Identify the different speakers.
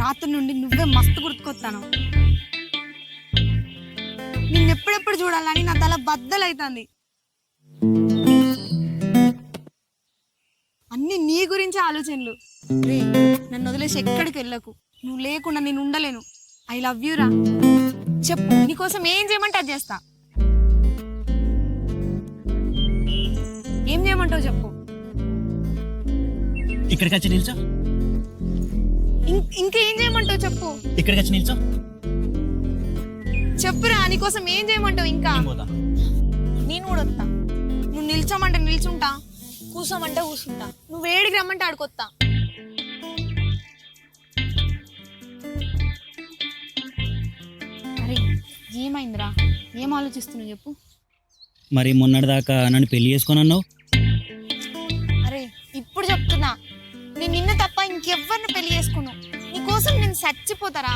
Speaker 1: రాత్రి నుండి నువ్వే మస్తు గుర్తుకొస్తాను నిన్నెప్పుడెప్పుడు చూడాలని నా తల బద్దలైతుంది. అన్ని నీ గురించి ఆలోచనలు. రే నన్ను వదిలేసి ఎక్కడికి వెళ్ళకు. నువ్వు లేకుండా నేను ఉండలేను. ఐ లవ్ యూ రా. చెప్పు నీకోసం ఏం చేయమంటే అది చేస్తా. ఏం చేయమంటావు చెప్పు.
Speaker 2: ఇక్కడికి వచ్చి నిల్చో.
Speaker 1: ఇంకేం చేయమంటావు చెప్పు?
Speaker 2: ఇక్కడికి వచ్చి నిల్చో.
Speaker 1: చెప్పురా నీకోసం ఏం చేయమంటావు ఇంకా?
Speaker 2: నేను పోతా.
Speaker 1: నేను కూడా వస్తా. నువ్వు నిల్చోమంటే నిల్చుంటా. కూసోమంటే కూసుంటా. నువ్వు వేడికి రమ్మంటే ఆడుకొత్తా అరే ఏమైందిరా? ఏం ఆలోచిస్తున్నావు చెప్పు.
Speaker 2: మరి మొన్నటిదాకా నన్ను పెళ్ళి చేసుకొని అన్నావు
Speaker 1: అరే ఇప్పుడు చెప్తున్నా. నేను నిన్ను తప్ప ఇంకెవ్వరిని చచ్చిపోతారా?